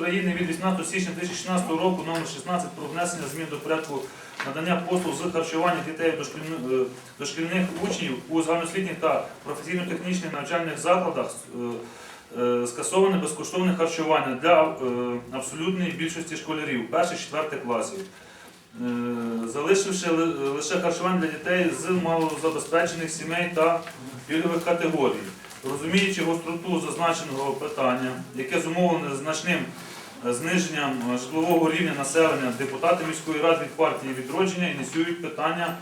України від 18 січня 2016 року номер 16 про внесення змін до порядку надання послуг з харчування дітей е, дошкільних учнів у загальноосвітніх та професійно-технічних навчальних закладах е, е, скасоване безкоштовне харчування для абсолютної більшості школярів перших-четвертих класів. Залишивши лише харчування для дітей з малозабезпечених сімей та пільгових категорій. Розуміючи гостроту зазначеного питання, яке зумовлене значним зниженням житлового рівня населення, депутати міської ради від партії відродження ініціюють питання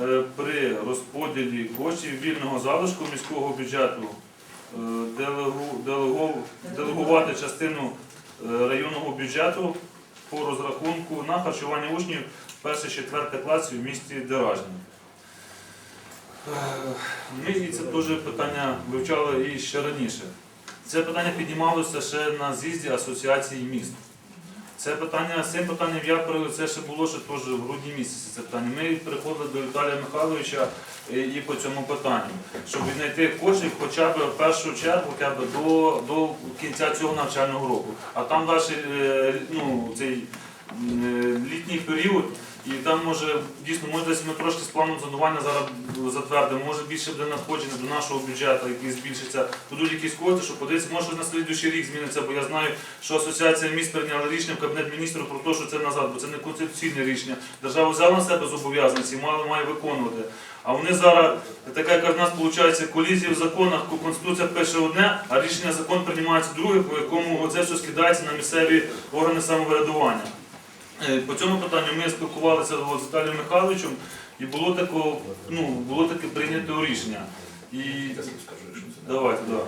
е, при розподілі коштів вільного залишку міського бюджету е, делегу- делегу- делегувати частину е, районного бюджету по розрахунку на харчування учнів перших-четвертих класів в місті Деражні. Ми це теж питання вивчали і ще раніше. Це питання піднімалося ще на з'їзді Асоціації міст. Це питання, з цим питанням я це ще було ще теж в грудні місяці. Це питання. Ми приходили до Віталія Михайловича е, і по цьому питанню, щоб знайти коштів хоча б в першу чергу хоча б до, до кінця цього навчального року. А там далі е, ну, цей е, літній період, і там може дійсно може десь ми трошки з планом зонування зараз затвердимо, може більше буде надходження до нашого бюджету, який збільшиться, будуть якісь кошти, щоб подивитися, може на слідуючий рік зміниться, бо я знаю, що асоціація міст прийняла рішення в кабінет міністрів про те, що це назад, бо це не конституційне рішення. Держава взяла на себе зобов'язаності, мала має виконувати. А вони зараз, така як в нас виходить, колізія в законах, Конституція пише одне, а рішення закон приймається друге, по якому це все скидається на місцеві органи самоврядування. Е, По цьому питанню ми спілкувалися з Віталієм Михайловичем, і було таке, ну, було таке прийнято рішення. І давайте, да.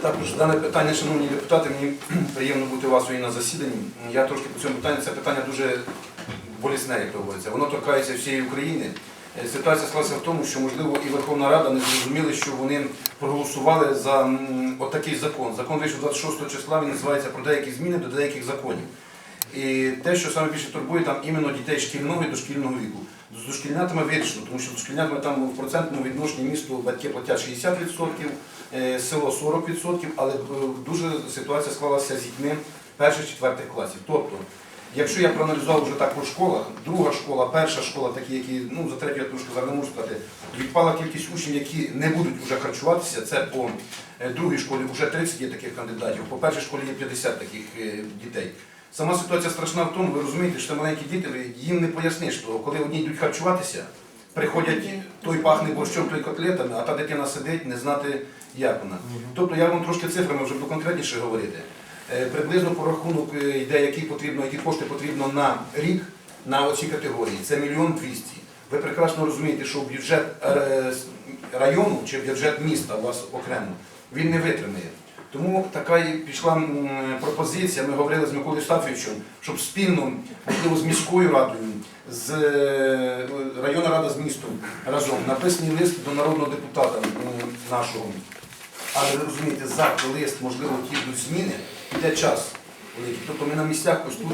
Також дане питання, шановні депутати, мені приємно бути у вас сьогодні на засіданні. Я трошки по цьому питанню, це питання дуже болісне, як говориться. Воно торкається всієї України. Е, Ситуація склалася в тому, що, можливо, і Верховна Рада не зрозуміли, що вони проголосували за отакий закон. Закон вийшов 26 числа, він називається про деякі зміни до деяких законів. І те, що саме більше турбує, там іменно дітей шкільного і дошкільного віку. З дошкільнятами вирішено, тому що дошкільнятами там в процентному відношенні місто батьки платять 60%, е, село 40%, але е, дуже ситуація склалася з дітьми перших-четвертих класів. Тобто, якщо я проаналізував вже так по школах, друга школа, перша школа, такі, які, ну за третю я трошки зараз не можу сказати, відпала кількість учнів, які не будуть вже харчуватися, це по е, другій школі вже 30 є таких кандидатів, по першій школі є 50 таких дітей. Сама ситуація страшна в тому, ви розумієте, що це маленькі діти, їм не поясниш, що коли одні йдуть харчуватися, приходять той пахне борщом, той котлетами, а та дитина сидить, не знати, як вона. Тобто я вам трошки цифрами вже буду конкретніше говорити. Е, Приблизно по рахунок е, йде, які потрібно, які кошти потрібно на рік на оці категорії. Це мільйон двісті. Ви прекрасно розумієте, що бюджет е, району чи бюджет міста у вас окремо, він не витримає. Тому така і пішла пропозиція, ми говорили з Миколою Стафійовичем, щоб спільно, можливо, з міською радою, з е, районна рада з містом разом написаний лист до народного депутата нашого. Але ви розумієте, за лист, можливо, ті зміни, йде час. Тобто ми на місцях ось тут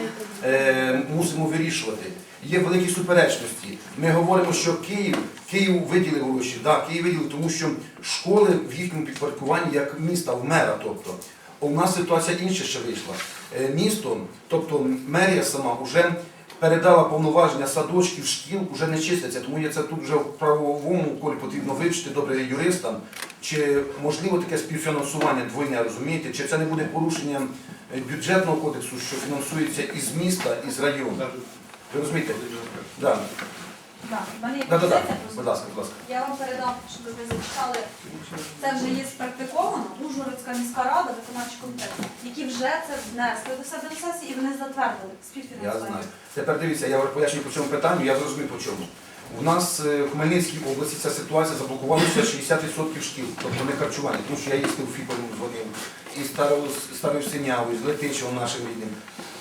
е, мусимо вирішувати. Є великі суперечності. Ми говоримо, що Київ, Київ виділив гроші. Да, Київ виділив, тому що школи в їхньому підпорядкуванні як міста, в мера. Тобто. У нас ситуація інша ще вийшла. Е, Місто, тобто мерія сама, вже передала повноваження садочків, шкіл, вже не числяться. Тому є це тут вже в правовому колі потрібно вивчити добре юристам. Чи можливо таке співфінансування двойне, розумієте? Чи це не буде порушенням е, бюджетного кодексу, що фінансується із міста, із району? Ви розумієте? Да. Так, в мене є Да, да, да. пропозиція Будь ласка, будь ласка. Я вам передам, щоб ви зачитали. Це вже є спрактиковано. Ужгородська міська рада, виконавчий комітет, які вже це внесли до себе на сесії і вони затвердили Я співфінансування. знаю. Тепер дивіться, я вам пояснюю по цьому питанню, я зрозумів по чому. У нас е, в Хмельницькій області ця ситуація заблокувалася 60% шкіл, тобто не харчування, тому що я їздив фіпором дзвонив, і старою Синявою, з летичого нашим рідним.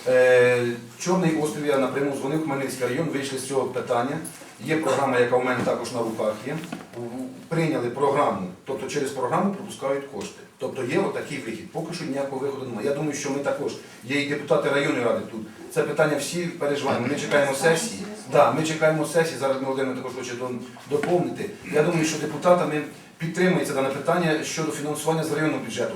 Е, Чорний острів я напряму дзвонив, Хмельницький район, вийшли з цього питання. Є програма, яка у мене також на руках є. Прийняли програму, тобто через програму пропускають кошти. Тобто є отакий вихід. Поки що ніякого виходу немає. Я думаю, що ми також, є і депутати районної ради тут. Це питання всі переживаємо. Ми чекаємо сесії. Да, ми чекаємо сесії. Зараз Володимир також хоче доповнити. Я думаю, що депутатами підтримується дане питання щодо фінансування з районного бюджету.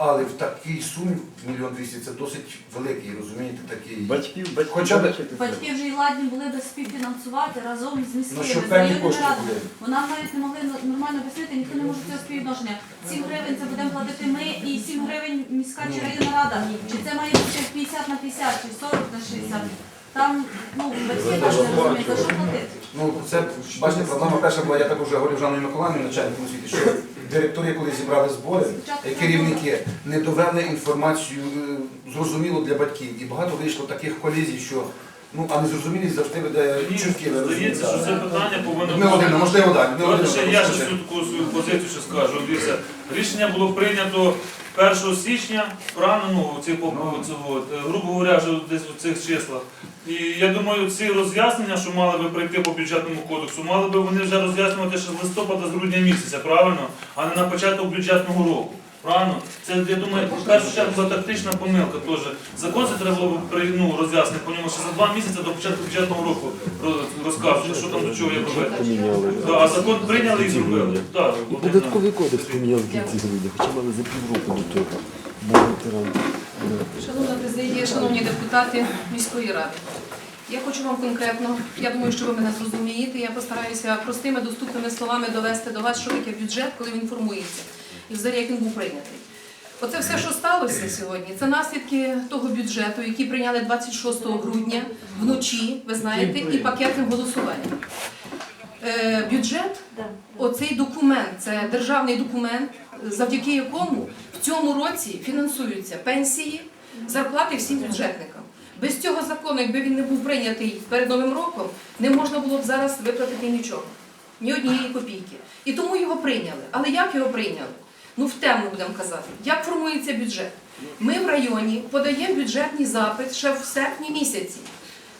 Але в такій сумі мільйон двісті це досить великий, розумієте, такий. Батьків, батьків. Хоча б- Батьки вже й ладні були би співфінансувати разом з міськими Ну, щоб з певні районними кошти радами. були. Бо навіть не могли нормально об'яснити, ніхто не може цього співвідношення. 7 гривень це будемо платити ми і 7 гривень міська чи районна рада. Чи це має бути 50 на 50, чи 40 на 60. Там, ну, батьки теж не розуміють, за що платити. Ну, це, бачите, проблема перша була, я так вже говорив Жанну Миколаївні, начальником освіти, що директори, коли зібрали збори, керівники не довели інформацію е, зрозуміло для батьків. І багато вийшло таких колізій, що ну, а незрозумілість завжди веде чутки. здається, що це питання повинно Людмила Володимирівна, можливо, так. Людмила Давайте ще Володимирівна, я ще всю таку свою позицію ще скажу. Дивіться, рішення було прийнято 1 січня, правильно, ну, ці, по- е, грубо говоря, вже десь у цих числах. І я думаю, ці роз'яснення, що мали би прийти по бюджетному кодексу, мали би вони вже роз'яснювати ще з листопада, з грудня місяця, правильно? А не на початок бюджетного року. Правильно? Це, я думаю, в першу чергу була тактична помилка теж. Закон це треба було ну, роз'яснити по ньому ще за два місяці до початку бюджетного року роз- розказувати, що там до чого як робити. А закон прийняли і зробили. Так, І податковий кодекс поміняли в кінці грудня, хоча мали за півроку до того. Шановна президія, шановні депутати міської ради. Я хочу вам конкретно, я думаю, що ви мене зрозумієте. Я постараюся простими доступними словами довести до вас, що таке бюджет, коли він формується, і взагалі як він був прийнятий. Оце все, що сталося сьогодні, це наслідки того бюджету, який прийняли 26 грудня вночі, ви знаєте, і пакетним голосуванням. Е, бюджет Оцей документ це державний документ, завдяки якому в цьому році фінансуються пенсії, зарплати всім бюджетникам. Без цього закону, якби він не був прийнятий перед Новим роком, не можна було б зараз виплатити нічого, ні однієї копійки. І тому його прийняли. Але як його прийняли? Ну, в темну будемо казати. Як формується бюджет? Ми в районі подаємо бюджетний запит ще в серпні місяці.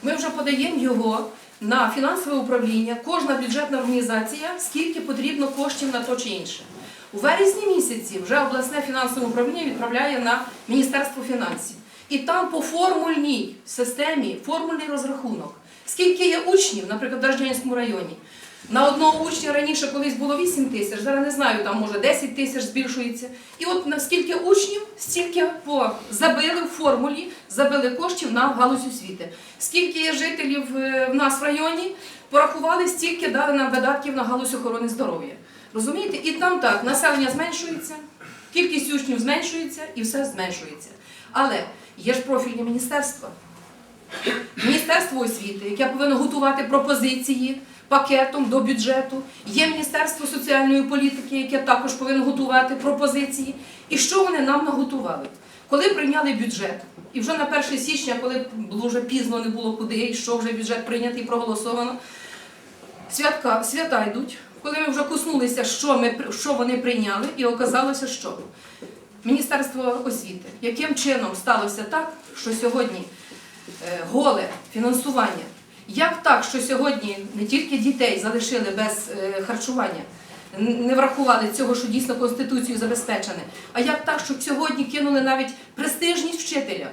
Ми вже подаємо його на фінансове управління, кожна бюджетна організація, скільки потрібно коштів на то чи інше. У вересні місяці вже обласне фінансове управління відправляє на Міністерство фінансів. І там по формульній системі, формульний розрахунок. Скільки є учнів, наприклад, в Дождянському районі. На одного учня раніше колись було 8 тисяч, зараз не знаю, там може 10 тисяч збільшується. І от на скільки учнів, стільки по забили в формулі, забили коштів на галузь освіти. Скільки є жителів е, в нас в районі, порахували, стільки дали нам видатків на галузь охорони здоров'я. Розумієте? І там так, населення зменшується, кількість учнів зменшується і все зменшується. Але є ж профільні міністерства. Міністерство освіти, яке повинно готувати пропозиції пакетом до бюджету. Є Міністерство соціальної політики, яке також повинно готувати пропозиції. І що вони нам наготували? Коли прийняли бюджет, і вже на 1 січня, коли було вже пізно, не було куди, і що вже бюджет прийнятий, проголосовано, святка, свята йдуть, коли ми вже коснулися, що, ми, що вони прийняли, і оказалося, що Міністерство освіти, яким чином сталося так, що сьогодні е, голе фінансування. Як так, що сьогодні не тільки дітей залишили без е, харчування, не врахували цього, що дійсно Конституцією забезпечене, а як так, що сьогодні кинули навіть престижність вчителя?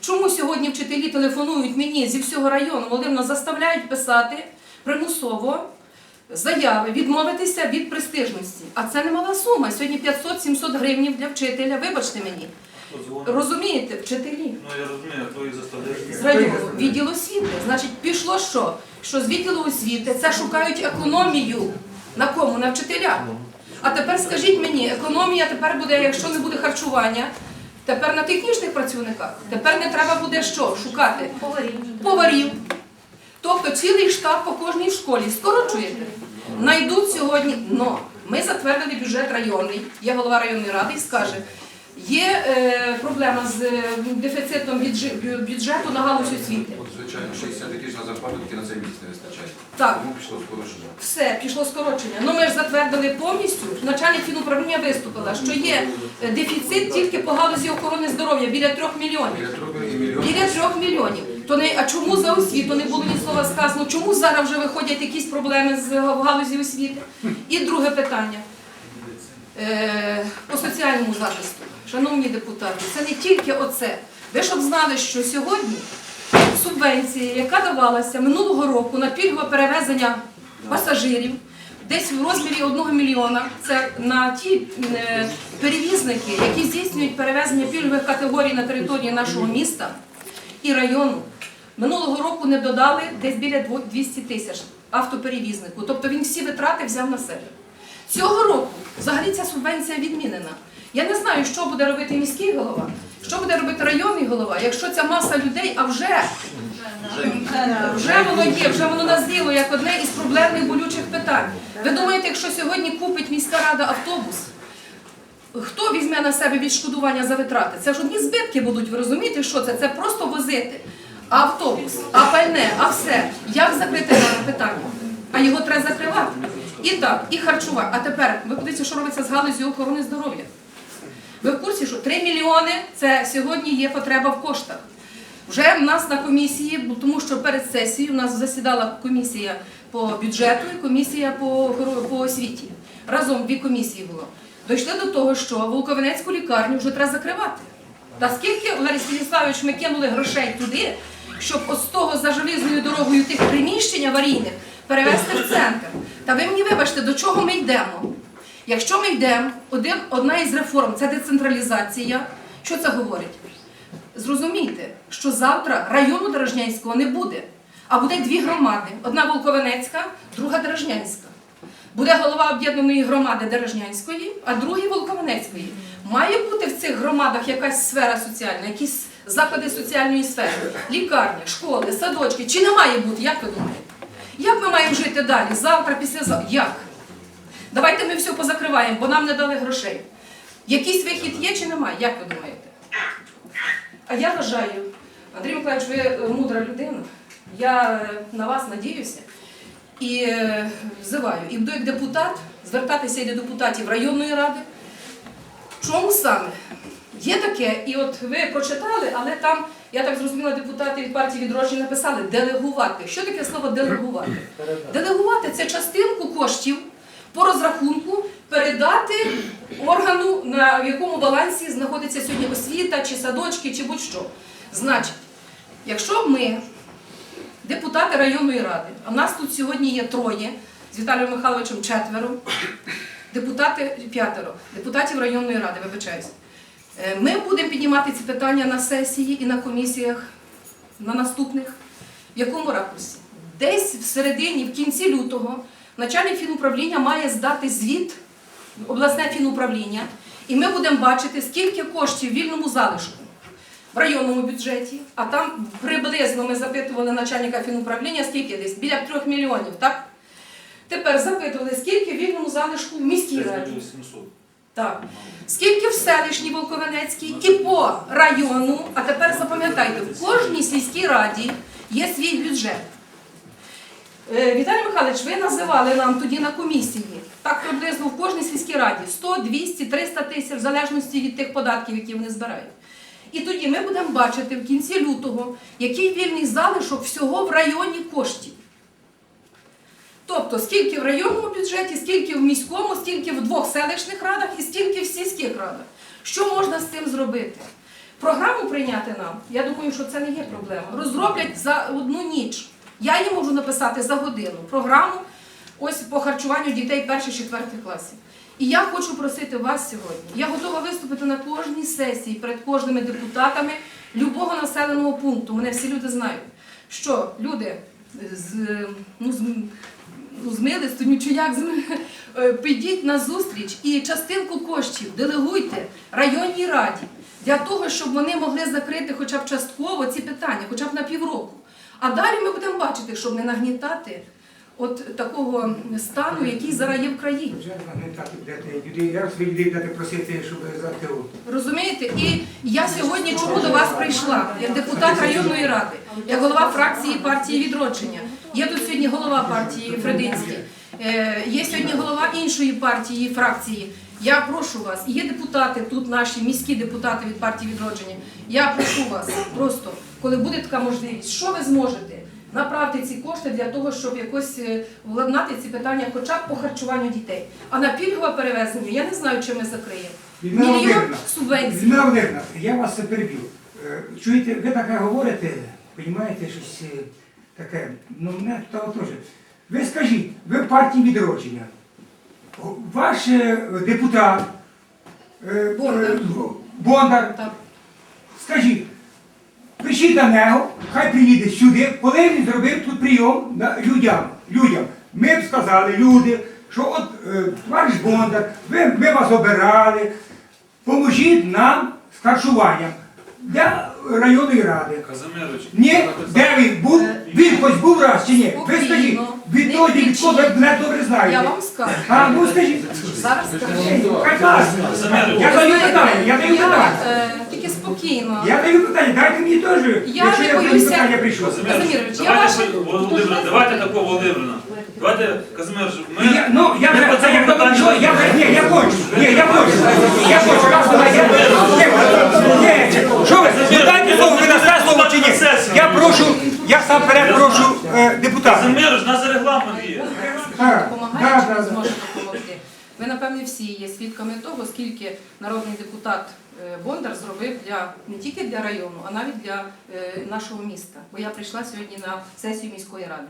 Чому сьогодні вчителі телефонують мені зі всього району, Володимирівна, заставляють писати примусово заяви, відмовитися від престижності? А це немала сума. Сьогодні 500-700 гривнів для вчителя, вибачте мені. Розумієте, вчителі Ну я розумію, хто їх заставляє. з району відділ освіти. Значить, пішло що? Що з відділу освіти це шукають економію. На кому? На вчителях. А тепер скажіть мені, економія тепер буде, якщо не буде харчування, тепер на технічних працівниках. Тепер не треба буде що? Шукати Поварів. поварів. Тобто цілий штаб по кожній школі скорочуєте. Найдуть сьогодні. Но ми затвердили бюджет районний, є голова районної ради і скаже, є е, проблема з е, дефіцитом бюджету на галузь освіти. От, звичайно, 60 тисяч на зарплату тільки на цей місяць не вистачає. Так. Тому пішло скорочення. Все, пішло скорочення. Ну ми ж затвердили повністю. Начальник фінуправління виступила, що є е, дефіцит тільки по галузі охорони здоров'я біля трьох мільйонів. Біля трьох і мільйон. Біля трьох мільйонів. То не а чому за освіту не було ні слова сказано? Чому зараз вже виходять якісь проблеми з в галузі освіти? І друге питання по соціальному захисту. Шановні депутати, це не тільки оце. Ви щоб знали, що сьогодні субвенція, яка давалася минулого року на пільгове перевезення пасажирів, десь в розмірі 1 мільйона. Це на ті е, перевізники, які здійснюють перевезення пільгових категорій на території нашого міста і району. Минулого року не додали десь біля 200 тисяч автоперевізнику. Тобто він всі витрати взяв на себе. Цього року взагалі ця субвенція відмінена. Я не знаю, що буде робити міський голова, що буде робити районний голова, якщо ця маса людей, а вже вже воно є, вже воно назріло як одне із проблемних болючих питань. Ви думаєте, якщо сьогодні купить міська рада автобус, хто візьме на себе відшкодування за витрати? Це ж одні збитки будуть, ви розумієте, що це? Це просто возити. Автобус, а пальне, а все. Як закрити дане питання? А його треба закривати. І так, і харчування. А тепер ви подивіться, що робиться з галузю охорони здоров'я. Ви в курсі, що 3 мільйони це сьогодні є потреба в коштах. Вже в нас на комісії, тому що перед сесією у нас засідала комісія по бюджету і комісія по, по освіті. Разом дві комісії було. Дійшли до того, що Волковенецьку лікарню вже треба закривати. Та скільки, Ларис Станіславович, ми кинули грошей туди, щоб з того за желізною дорогою тих приміщень аварійних перевезти в центр. Та ви мені вибачте, до чого ми йдемо? Якщо ми йдемо, один, одна із реформ це децентралізація. Що це говорить? Зрозумійте, що завтра району Дорожнянського не буде, а буде дві громади: одна Волковенецька, друга Дорожнянська. Буде голова об'єднаної громади Дорожнянської, а другий Волковенецької. Має бути в цих громадах якась сфера соціальна, якісь заклади соціальної сфери, лікарні, школи, садочки. Чи не має бути? Як ви думаєте? Як ми маємо жити далі? Завтра, післязавтра? Як? Давайте ми все позакриваємо, бо нам не дали грошей. Якийсь вихід є чи немає? Як ви думаєте? А я вважаю, Андрій Миколаївич, ви е, мудра людина. Я е, на вас надіюся і е, взиваю. І як депутат звертатися і до депутатів районної ради. Чому саме? Є таке, і от ви прочитали, але там, я так зрозуміла, депутати від партії відродження написали делегувати. Що таке слово делегувати? Делегувати це частинку коштів по розрахунку передати органу, на в якому балансі знаходиться сьогодні освіта, чи садочки, чи будь-що. Значить, якщо ми, депутати районної ради, а в нас тут сьогодні є троє, з Віталієм Михайловичем четверо, депутати п'ятеро, депутатів районної ради, вибачаюсь. Е, Ми будемо піднімати ці питання на сесії і на комісіях на наступних. В якому ракурсі? Десь в середині, в кінці лютого, начальник фінуправління має здати звіт, обласне фінуправління, і ми будемо бачити, скільки коштів в вільному залишку в районному бюджеті, а там приблизно ми запитували начальника фінуправління, скільки десь біля трьох мільйонів, так? Тепер запитували, скільки в вільному залишку в міській раді. 700. Так. Скільки в селищній Волковенецькій і по району, а тепер запам'ятайте, в кожній сільській раді є свій бюджет. Е, Віталій Михайлович, ви називали нам тоді на комісії, так приблизно в кожній сільській раді 100, 200, 300 тисяч, в залежності від тих податків, які вони збирають. І тоді ми будемо бачити в кінці лютого, який вільний залишок всього в районі коштів. Тобто, скільки в районному бюджеті, скільки в міському, скільки в двох селищних радах і скільки в сільських радах. Що можна з цим зробити? Програму прийняти нам, я думаю, що це не є проблема. Розроблять за одну ніч. Я її можу написати за годину. Програму ось по харчуванню дітей перших четвертих класів. І я хочу просити вас сьогодні. Я готова виступити на кожній сесії перед кожними депутатами любого населеного пункту. Мене всі люди знають, що люди з, ну, з, ну, з чи як е, підіть на зустріч і частинку коштів делегуйте районній раді для того, щоб вони могли закрити хоча б частково ці питання, хоча б на півроку. А далі ми будемо бачити, щоб не нагнітати от такого стану, який зараз є в країні. Вже нагнетати будете людей, як ви людей будете просити, щоб за Розумієте? І я сьогодні чому до вас прийшла, як депутат районної ради, як голова фракції партії відродження. Є тут сьогодні голова партії Фрединський, е, є сьогодні голова іншої партії фракції. Я прошу вас, і є депутати тут, наші міські депутати від партії відродження. Я прошу вас просто, коли буде така можливість, що ви зможете? Направте ці кошти для того, щоб якось е, владнати ці питання, хоча б по харчуванню дітей. А на пільгове перевезення я не знаю, чи ми закриємо. Мільйон субвенцій. Людмила Володимирівна, я вас переб'ю. Е, Чуєте, ви таке говорите, розумієте, щось таке, ну мене того теж. Ви скажіть, ви в партії відродження. ваш е, депутат е, Бондар. е, Бондар, Так. скажіть, пишіть до нього, хай приїде сюди, коли він зробив тут прийом на людям. людям. Ми б сказали, люди, що от е, товариш Бондар, ви, ми вас обирали, поможіть нам з харчуванням для районної ради. Казимирович, Ні, де він був? Він хоч був раз чи ні? Ви скажіть, Спокійно. відтоді Не кричіть. мене добре Я знаєте. вам скажу. А, ну скажіть. Зараз скажу. Я даю питання, я даю Я, питання. е, тільки спокійно. Я даю питання, дайте мені теж, Я якщо не я прийду боюся. питання прийшов. Казимирович, я давайте, ваше- Володимир, давайте такого Володимирівна. Давайте, Казимирович, ми... Я, ну, я ми вже, по це я що, я вже, ні, я хочу, ні, я хочу, я хочу, раз вона, я, ні, ні, що ви, ну дайте слово, ви на все слово чи ні? Я прошу, я сам перед прошу е, депутата. Казимирович, у нас регламент є. Так, допомагає, да, чи да, не да. зможе допомогти. Ви, напевне, всі є свідками того, скільки народний депутат Бондар зробив для не тільки для району, а навіть для е, нашого міста. Бо я прийшла сьогодні на сесію міської ради.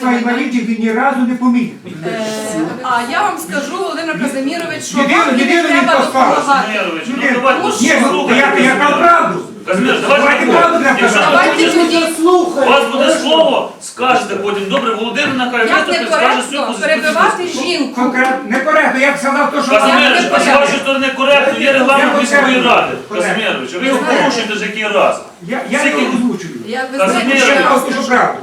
Знаєте, інвалідів він ні разу не поміг. Е, А я вам скажу, Володимир Казимірович, що Єдине- вам не єдине він треба поспав. допомагати. Казимирович, ну Ні, давайте, ну, Ні, ну, слухайте, я, я кажу правду. Казимирович, Давайте для Якщо. Давайте тоді, у вас буде слово, скажете потім. Добре, Володимир нехай як виступить, скаже всю некоректно позицію. перебивати жінку. Конкретно, некоректно, я б сказав то, що Казимирович, а з порядок. вашої сторони коректно, є регламент міської ради. Казимирович, ви його порушуєте вже який раз. я, я його озвучую. Як ви Казимирович. знаєте, Я я вам кажу, правду.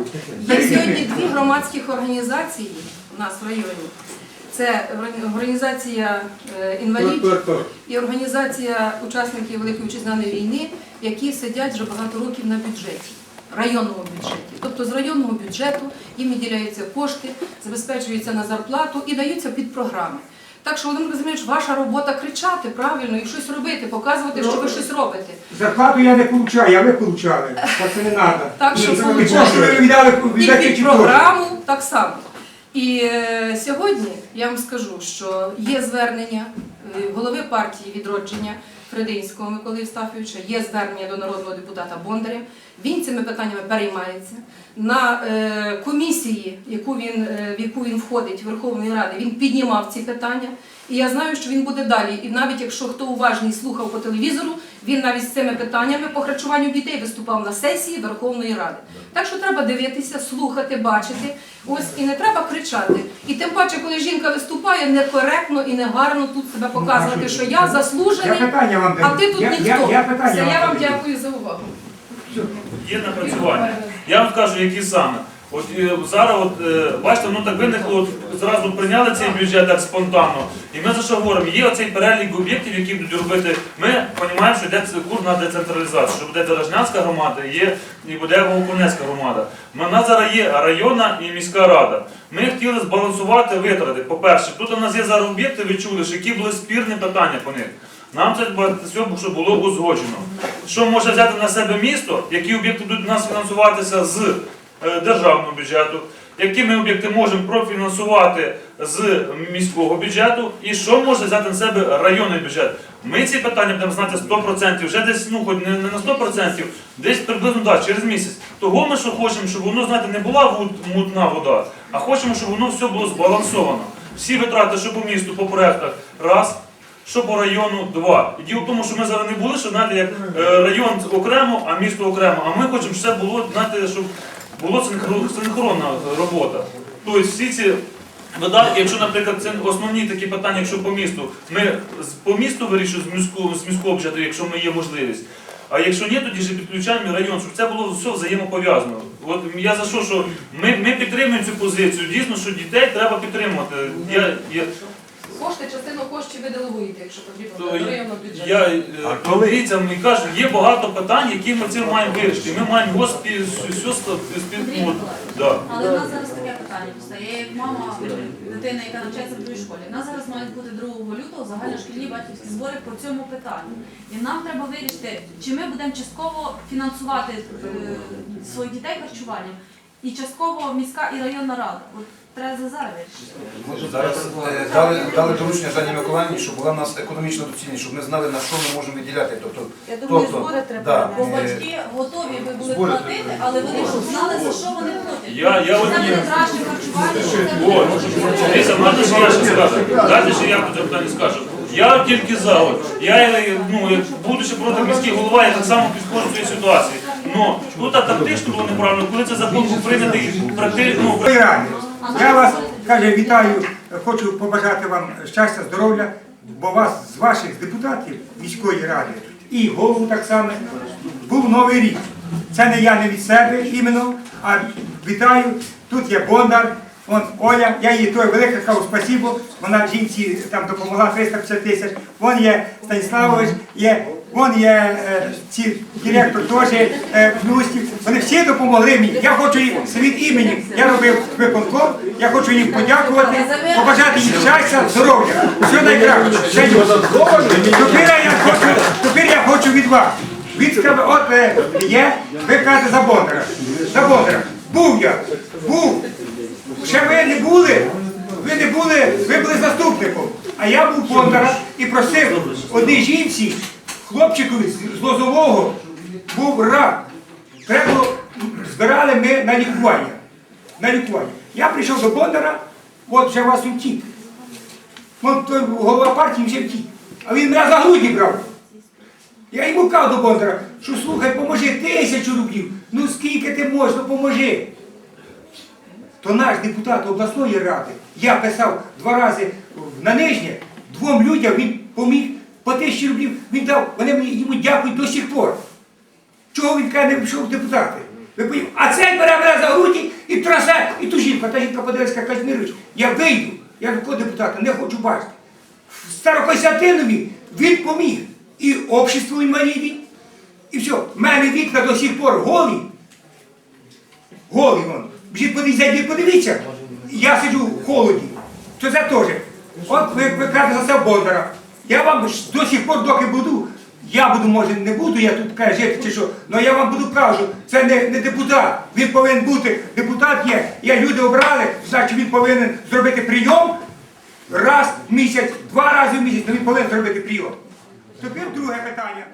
Є сьогодні дві громадських організації у нас в районі. Це організація е, інвалідів і організація учасників Великої Вітчизняної війни, які сидять вже багато років на бюджеті, районному бюджеті. Тобто з районного бюджету їм виділяються кошти, забезпечуються на зарплату і даються під програми. Так що, Володимир Казимирович, ваша робота кричати правильно і щось робити, показувати, що ви щось робите. Зарплату я не получаю, а ви получали. Так це не треба. Так що кошти ви віддали І під програму так само. І е, сьогодні я вам скажу, що є звернення е, голови партії відродження Фрединського Миколи Євстафійовича, є звернення до народного депутата Бондаря. Він цими питаннями переймається. На е, комісії, яку він, в яку він входить Верховної Ради, він піднімав ці питання. І я знаю, що він буде далі. І навіть якщо хто уважний слухав по телевізору, він навіть з цими питаннями по харчуванню дітей виступав на сесії Верховної Ради. Так що треба дивитися, слухати, бачити. Ось і не треба кричати. І тим паче, коли жінка виступає, некоректно і негарно тут себе показувати, що я Я заслужений, питання вам а ти тут Я- ніхто. я- я питання Все, вам я вам даю. дякую за увагу. Є напрацювання. Я вам скажу, які саме. От е, зараз, от, е, бачите, ну так виникло, от, зразу прийняли цей бюджет так спонтанно. І ми за що говоримо? Є оцей перелік об'єктів, які будуть робити. Ми розуміємо, що йде курс на децентралізацію, що буде Дорожнянська громада, є і буде Волконецька громада. У нас зараз є районна і міська рада. Ми хотіли збалансувати витрати. По-перше, тут у нас є зараз об'єкти, ви чули, що які були спірні питання по них. Нам це все, було узгоджено. Що може взяти на себе місто, які об'єкти будуть у нас фінансуватися з державного бюджету, які ми об'єкти можемо профінансувати з міського бюджету, і що може взяти на себе районний бюджет. Ми ці питання будемо знати 100%, вже десь, ну хоч не, не на 100%, десь приблизно так, через місяць. Того ми що хочемо, щоб воно, знаєте, не була мутна вода, а хочемо, щоб воно все було збалансовано. Всі витрати, що по місту, по проектах, раз. Що по району два. І діло в тому, що ми зараз не були, що знаєте, як е, район окремо, а місто окремо. А ми хочемо, щоб все було, знаєте, щоб синхро- синхронна робота. Тобто всі ці видатки, якщо, наприклад, це основні такі питання, якщо по місту, ми по місту вирішуємо з міського, з міського бюджету, якщо ми є можливість. А якщо ні, тоді ж підключаємо район, щоб це було все взаємопов'язано. От я за що, що ми, ми підтримуємо цю позицію. Дійсно, що дітей треба підтримувати. Я, я, Кошти, частину коштів ви делегуєте, якщо потрібно, То до районного бюджету. Я е, дивіться, мені кажу, є багато питань, які ми цим маємо вирішити. Ми маємо його спі, все спі, ну, да. Але в нас зараз таке питання постає. Я як мама дитини, яка навчається в другій школі. У нас зараз мають бути 2 лютого загальношкільні батьківські збори по цьому питанню. І нам треба вирішити, чи ми будемо частково фінансувати е, своїх дітей харчуванням. І частково міська і районна рада. От треба за зараз вирішити. Зараз е, дали, дали доручення Жанні Миколаївні, щоб була в нас економічна доцільність, щоб ми знали, на що ми можемо виділяти. Тобто, Я думаю, тобто, збори треба да, Бо е, батьки готові би були збори платити, але вони щоб знали, за що вони платять. Я- я от це ні. буде краще харчування, що це буде От, дивіться, ще я ще скажу? Ще я по цьому питанню скажу. Я тільки за. От. Я, е, ну, як будучи проти міський голова, я так само підходжу до цієї ситуації. Но тут а тактично було неправильно, коли це закон був прийнятий практично. Ну. Я вас каже, вітаю, хочу побажати вам щастя, здоров'я, бо вас з ваших депутатів міської ради і голову так само був новий рік. Це не я не від себе іменно, а вітаю. Тут є Бондар, вон Оля, я їй той велике кажу спасибо. Вона жінці там допомогла 350 тисяч. Вон є Станіславович, є, вон є е, ці директор теж е, Плюстів. Вони всі допомогли мені. Я хочу їм своїм іменем. Я робив виконком, я хочу їм подякувати, побажати їм щастя, здоров'я. Все найкраще. Тепер я хочу, тепер я хочу від вас. Від себе, от е, є, ви кажете за Бондара. За Бондара. Був я, був. Ще ви не були, ви не були, ви були заступником. А я був Бондара і просив одній жінці, хлопчикові з Лозового, був рак. Треба збирали ми на лікування. На лікування. Я прийшов до Бондара, от вже вас утік. Голова партії вже втік. А він мене за груді брав. Я йому кажу до Бондара, що слухай, поможи тисячу рублів. Ну скільки ти можеш, ну поможи. То наш депутат обласної ради, я писав два рази на нижнє, двом людям він поміг по тисячі рублів, він дав, вони мені йому дякують до сих пор. Чого він каже, не пішов в депутати? Ви А цей бере мене за груді і трасе, і ту жінка, та жінка подивиться, Казмірович, я вийду, я такого депутата не хочу бачити. В Старокостянтинові він поміг. І обществу інвалідів, і все. В мене вікна до сих пор голі. Голий вон. Зайдіть, подивіться. Я сиджу в холоді. То це теж. От ви, ви кажете за Бондара. Я вам до сих пор, доки буду, я буду, може, не буду я тут кажу жити чи що, але я вам буду кажу, це не, не депутат. Він повинен бути, депутат є. Я люди обрали, значить він повинен зробити прийом раз в місяць, два рази в місяць, але він повинен зробити прийом. Тепер друге питання.